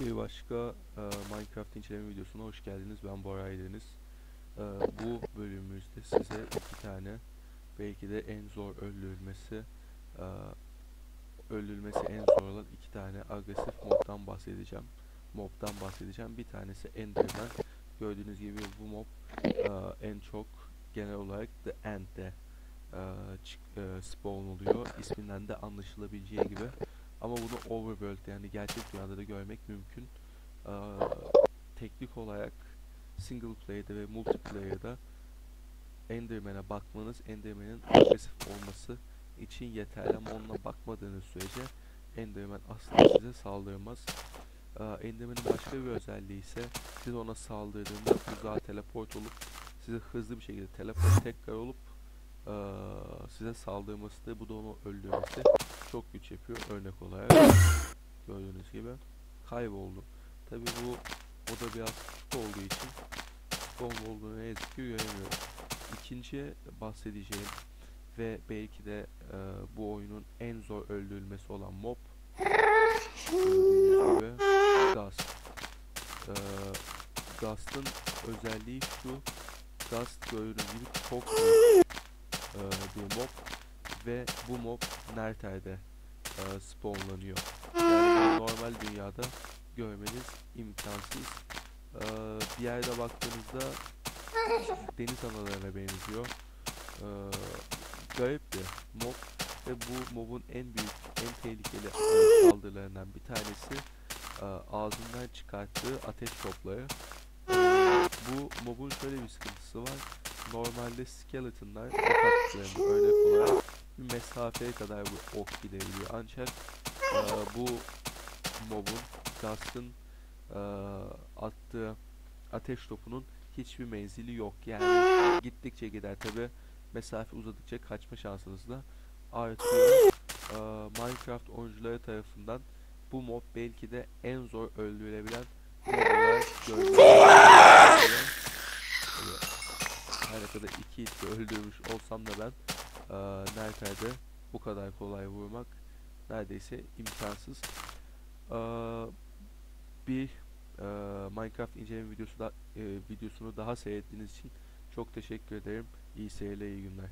Bir başka e, Minecraft inceleme videosuna hoş geldiniz. Ben Bora Aydeniz. E, bu bölümümüzde size iki tane belki de en zor öldürülmesi e, öldürülmesi en zor olan iki tane agresif mobdan bahsedeceğim. Mobdan bahsedeceğim. Bir tanesi Enderman. Gördüğünüz gibi bu mob e, en çok genel olarak The End'de e, e, spawn oluyor. İsminden de anlaşılabileceği gibi. Ama bunu overworld yani gerçek dünyada da görmek mümkün. Ee, teknik olarak single player'da ve multiplayer'da Enderman'e bakmanız Enderman'in agresif olması için yeterli ama onunla bakmadığınız sürece Enderman asla size saldırmaz. Ee, Enderman'in başka bir özelliği ise siz ona saldırdığında uzağa teleport olup size hızlı bir şekilde teleport tekrar olup ee, size saldırması bu da onu öldürmesi çok güç yapıyor örnek olarak gördüğünüz gibi kayboldu. Tabi bu o da biraz küçük olduğu için bomba olduğunu ne yazık ki göremiyorum. İkinci bahsedeceğim ve belki de e, bu oyunun en zor öldürülmesi olan mob gibi Gust. E, Gust'ın özelliği şu Gust gördüğünüz gibi çok e, bir mob ve bu mob Nerter'de e, spawnlanıyor. Yani normal dünyada görmeniz imkansız. E, bir yerde baktığınızda deniz analarına benziyor. E, garip bir mob ve bu mobun en büyük, en tehlikeli e, saldırılarından bir tanesi e, ağzından çıkarttığı ateş topları. Bu mobun şöyle bir sıkıntısı var. Normalde skeletonlar olarak bir mesafeye kadar bu ok gidebiliyor. Ancak e, bu mobun, Gust'ın e, attığı ateş topunun hiçbir menzili yok. Yani gittikçe gider tabi mesafe uzadıkça kaçma şansınız da artıyor. E, Minecraft oyuncuları tarafından bu mob belki de en zor öldürülebilen mob olarak görülüyor. Her ne kadar iki hitle öldürmüş olsam da ben e, Nerter'de bu kadar kolay vurmak neredeyse imkansız. E, bir e, Minecraft inceleme videosu da, e, videosunu daha seyrettiğiniz için çok teşekkür ederim. İyi seyirler, iyi günler.